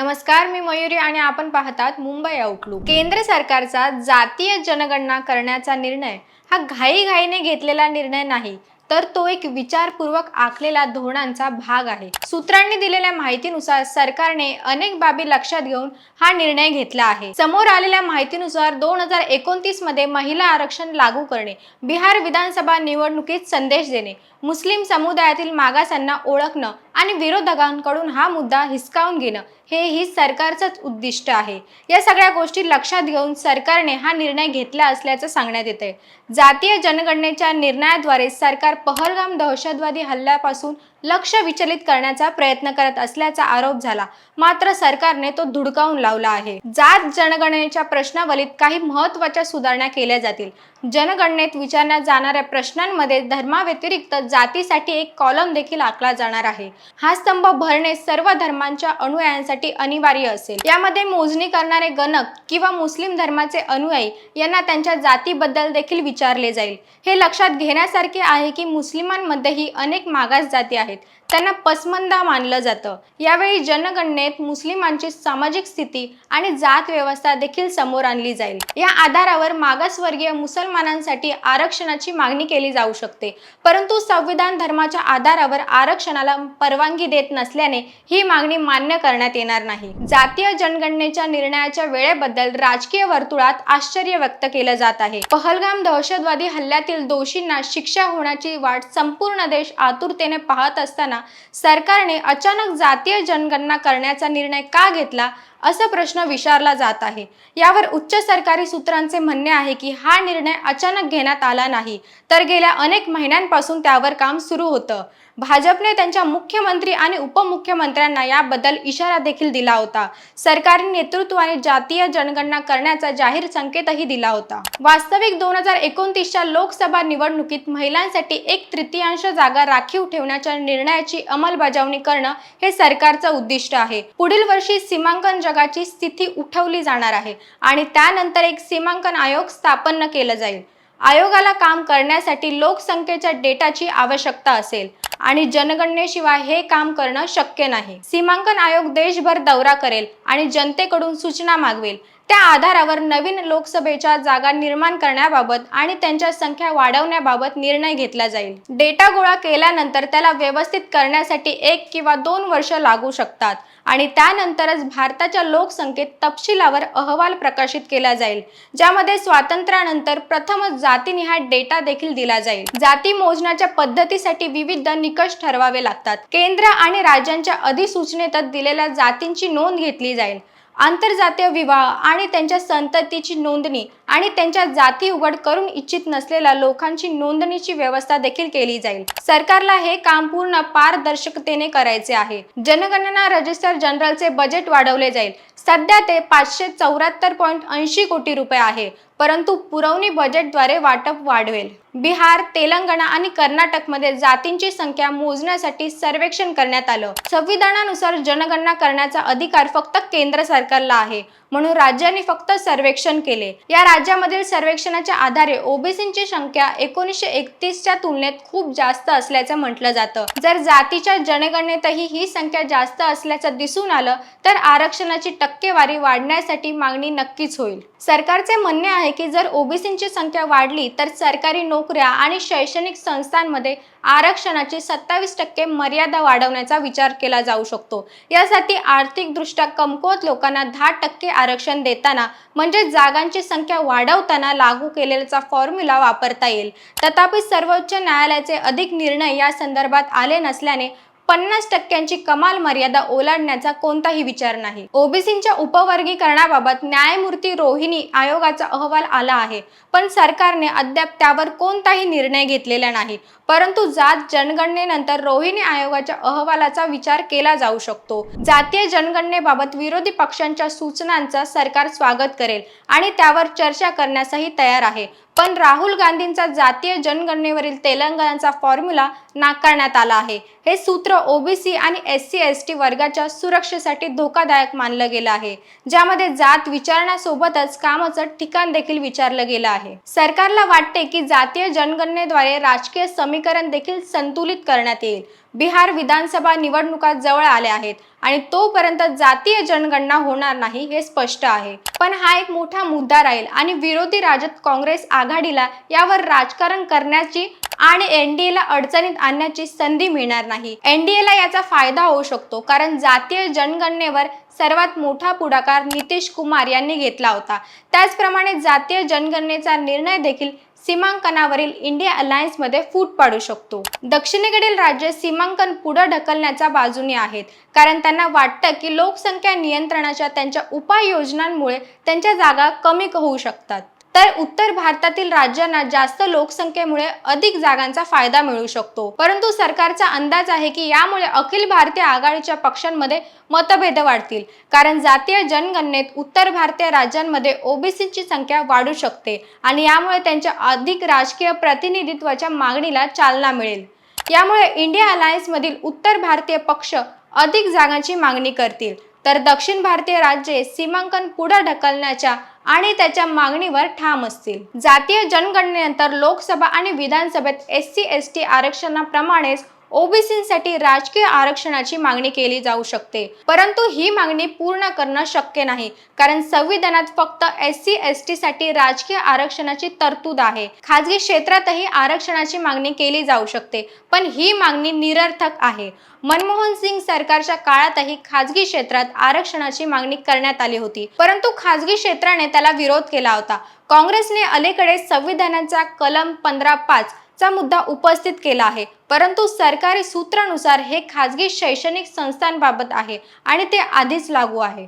नमस्कार मी मयुरी आणि आपण पाहतात मुंबई आउटलुक केंद्र सरकारचा जातीय जनगणना करण्याचा निर्णय. हा घाईघाईने घेतलेला निर्णय नाही तर तो एक विचारपूर्वक आखलेला धोरणांचा भाग आहे. सूत्रांनी दिलेल्या माहितीनुसार सरकारने अनेक बाबी लक्षात घेऊन हा निर्णय घेतला आहे. समोर आलेल्या माहितीनुसार दोन हजार एकोणतीसमध्ये महिला आरक्षण लागू करणे बिहार विधानसभा निवडणुकीत संदेश देणे मुस्लिम समुदायातील मागासांना ओळखणं आणि विरोधकांकडून हा मुद्दा हिसकावून घेणं हे ही सरकारचंच उद्दिष्ट आहे. या सगळ्या गोष्टी लक्षात घेऊन सरकारने हा निर्णय घेतला असल्याचं सांगण्यात येते जातीय जनगणनेच्या निर्णयाद्वारे सरकार पहलगाम दहशतवादी हल्ल्यापासून लक्ष विचलित करण्याचा प्रयत्न करत असल्याचा आरोप झाला. मात्र सरकारने तो धुडकावून लावला आहे. जात जनगणनेच्या प्रश्नावलीत काही महत्त्वाच्या सुधारणा केल्या जातील. जनगणनेत विचारल्या जाणाऱ्या प्रश्नांमध्ये धर्माव्यतिरिक्त जातीसाठी एक कॉलम देखील आखला जाणार आहे. हा स्तंभ भरणे सर्व धर्मांच्या अनुयायांसाठी अनिवार्य असेल. यामध्ये मोजणी करणारे गणक किंवा मुस्लिम धर्माचे अनुयायी यांना त्यांच्या जातीबद्दल देखील विचारले जाईल. हे लक्षात घेण्यासारखे आहे की मुस्लिमांमध्येही अनेक मागास जाती आहेत. Right. त्यांना पसमंदा मानलं जातं. यावेळी जनगणनेत मुस्लिमांची सामाजिक स्थिती आणि जात व्यवस्था देखील समोर आणली जाईल. या आधारावर मागासवर्गीय मुसलमानांसाठी आरक्षणाची मागणी केली जाऊ शकते. परंतु संविधान धर्माच्या आधारावर आरक्षणाला परवानगी देत नसल्याने ही मागणी मान्य करण्यात येणार नाही. जातीय जनगणनेच्या निर्णयाच्या वेळेबद्दल राजकीय वर्तुळात आश्चर्य व्यक्त केलं जात आहे. पहलगाम दहशतवादी हल्ल्यातील दोषींना शिक्षा होण्याची वाट संपूर्ण देश आतुरतेने पाहत असताना सरकारने अचानक जातीय जनगणना करण्याचा निर्णय का घेतला? असा प्रश्न विचारला जात आहे. यावर उच्च सरकारी सूत्रांचे म्हणणे आहे की हा निर्णय अचानक घेण्यात आला नाही तर गेल्या अनेक महिन्यांपासून त्यावर काम सुरू होतं. भाजपने त्यांच्या मुख्यमंत्री आणि उपमुख्यमंत्र्यांना याबद्दल इशारा देखील दिला होता. सरकारी नेतृत्वाने जातीय जनगणना करण्याचा जाहीर संकेतही दिला होता. वास्तविक दोन हजार एकोणतीसच्या लोकसभा निवडणुकीत महिलांसाठी एक तृतीयांश जागा राखीव ठेवण्याच्या निर्णयाची अंमलबजावणी करणं हे सरकारचं उद्दिष्ट आहे. पुढील वर्षी सीमांकन जगाची स्थिती उठवली जाणार आहे आणि त्यानंतर एक सीमांकन आयोग स्थापन केलं जाईल. आयोगाला काम करण्यासाठी लोकसंख्येच्या डेटाची आवश्यकता असेल आणि जनगणनेशिवाय हे काम करणं शक्य नाही. सीमांकन आयोग देशभर दौरा करेल आणि जनतेकडून सूचना मागवेल. त्या आधारावर नवीन लोकसभेच्या जागा निर्माण करण्याबाबत आणि त्यांच्या संख्या वाढवण्याबाबत निर्णय घेतला जाईल. डेटा गोळा केल्यानंतर त्याला व्यवस्थित करण्यासाठी एक किंवा दोन वर्ष लागू शकतात आणि त्यानंतरच भारताच्या लोकसंख्येत तपशिलावर अहवाल प्रकाशित केला जाईल ज्यामध्ये स्वातंत्र्यानंतर प्रथमच जातीनिहाय डेटा देखील दिला जाईल. जाती मोजण्याच्या पद्धतीसाठी विविध निकष ठरवावे लागतात. केंद्र आणि राज्यांच्या अधिसूचनेतच दिलेल्या जातींची नोंद घेतली जाईल. आंतरजातीय विवाह आणि त्यांच्या संततीची नोंदणी आणि त्यांच्या जाती उघड करून इच्छित नसलेल्या लोकांची नोंदणीची व्यवस्था देखील केली जाईल. सरकारला हे काम पूर्ण पारदर्शकतेने करायचे आहे. जनगणना रजिस्टर जनरलचे बजेट वाढवले जाईल. सध्या ते पाचशे चौऱ्याहत्तर पॉईंट ऐंशी कोटी रुपये आहे. परंतु पुरवणी बजेटद्वारे वाटप वाढवेल. बिहार तेलंगणा आणि कर्नाटकमध्ये जातींची संख्या मोजण्यासाठी सर्वेक्षण करण्यात आलं. संविधानानुसार जनगणना करण्याचा अधिकार फक्त केंद्र सरकारला आहे म्हणून राज्यांनी फक्त सर्वेक्षण केले. या राज्यामधील सर्वेक्षणाच्या आधारे ओबीसींची संख्या एकोणीसशे एकतीसच्या तुलनेत खूप जास्त असल्याचं म्हटलं जातं. जर जातीच्या जनगणनेतही ही संख्या जास्त असल्याचं दिसून आलं तर आरक्षणाची टक्केवारी वाढण्यासाठी मागणी नक्कीच होईल. सरकारचे म्हणणे आहे आहे की जर ओबीसींची संख्या वाढली तर सरकारी नोकऱ्या आणि शैक्षणिक संस्थांमध्ये आरक्षणाची सत्तावीस टक्के मर्यादा वाढवण्याचा विचार केला जाऊ शकतो. यासाठी आर्थिकदृष्ट्या कमकुवत लोकांना दहा टक्के आरक्षण देताना म्हणजे जागांची संख्या वाढवताना लागू केलेला फॉर्म्युला वापरता येईल. तथापि सर्वोच्च न्यायालयाचे अधिक निर्णय या संदर्भात आले नसल्याने पन्नास टक्क्यांची कमाल मर्यादा ओलांडण्याचा कोणताही विचार नाही. ओबीसींच्या उपवर्गीकरणाबाबत न्यायमूर्ती रोहिणी आयोगाचा अहवाल आला आहे. पण सरकारने अद्याप त्यावर कोणताही निर्णय घेतलेला नाही. परंतु जात जनगणनेनंतर रोहिणी आयोगाच्या अहवालाचा विचार केला जाऊ शकतो. जातीय जनगणनेबाबत विरोधी पक्षांच्या सूचनांचा सरकार स्वागत करेल आणि त्यावर चर्चा करण्यासही तयार आहे. पण राहुल गांधींचा जातीय जनगणनेवरील तेलंगणाचा फॉर्म्युला नाकारण्यात आला आहे. हे सूत्र ओबीसी आणि एस सी एस टी वर्गाच्या सुरक्षेसाठी धोकादायक मानलं गेलं आहे. ज्यामध्ये जात विचारण्यासोबतच कामाचं ठिकाण देखील विचारलं गेलं आहे. सरकारला वाटते की जातीय जनगणनेद्वारे राजकीय समीकरण देखील संतुलित करण्यात येईल. बिहार विधानसभा निवडणुका जवळ आल्या आहेत आणि तोपर्यंत जातीय जनगणना होणार नाही हे स्पष्ट आहे. पण हा एक मोठा मुद्दा राहील आणि विरोधी राज्यात काँग्रेस आघाडीला यावर राजकारण करण्याची आणि एनडीएला अडचणीत आणण्याची संधी मिळणार नाही. एनडीएला याचा फायदा होऊ शकतो कारण जातीय जनगणनेवर सर्वात मोठा पुढाकार नितीश कुमार यांनी घेतला होता. त्याचप्रमाणे जातीय जनगणनेचा निर्णय देखील सीमांकनावरील इंडिया अलायन्समध्ये फूट पाडू शकतो. दक्षिणेकडील राज्य सीमांकन पुढे ढकलण्याच्या बाजूने आहेत. कारण त्यांना वाटतं की लोकसंख्या नियंत्रणाच्या त्यांच्या उपाययोजनांमुळे त्यांच्या जागा कमी होऊ शकतात. तर उत्तर भारतातील राज्यांना जास्त लोकसंख्येमुळे अधिक जागांचा फायदा मिळू शकतो. परंतु सरकारचा अंदाज आहे की यामुळे अखिल भारतीय आघाडीच्या पक्षांमध्ये मतभेद वाढतील. कारण जातीय जनगणनेत उत्तर भारतीय राज्यांमध्ये ओबीसीची संख्या वाढू शकते आणि यामुळे त्यांच्या अधिक राजकीय प्रतिनिधित्वाच्या मागणीला चालना मिळेल. यामुळे इंडिया अलायन्समधील उत्तर भारतीय पक्ष अधिक जागांची मागणी करतील. तर दक्षिण भारतीय राज्ये सीमांकन पुढे ढकलण्याच्या आणि त्याच्या मागणीवर ठाम असतील. जातीय जनगणनेनंतर लोकसभा आणि विधानसभेत एस सी एस टी आरक्षणाप्रमाणेच ओबीसीसाठी राजकीय आरक्षणाची मागणी केली जाऊ शकते. परंतु ही मागणी पूर्ण करणं शक्य नाही कारण संविधानात फक्त एस सी एस टी साठी राजकीय आरक्षणाची तरतूद आहे. खाजगी क्षेत्रातही आरक्षणाची मागणी केली जाऊ शकते पण ही मागणी निरर्थक आहे. मनमोहन सिंग सरकारच्या काळातही खाजगी क्षेत्रात आरक्षणाची मागणी करण्यात आली होती परंतु खाजगी क्षेत्राने त्याला विरोध केला होता. काँग्रेसने अलीकडे संविधानाचा कलम पंधरा पाच चा मुद्दा उपस्थित केला आहे. परंतु सरकारी सूत्रानुसार हे खाजगी शैक्षणिक संस्थांबाबत आहे आणि ते आधीच लागू आहे.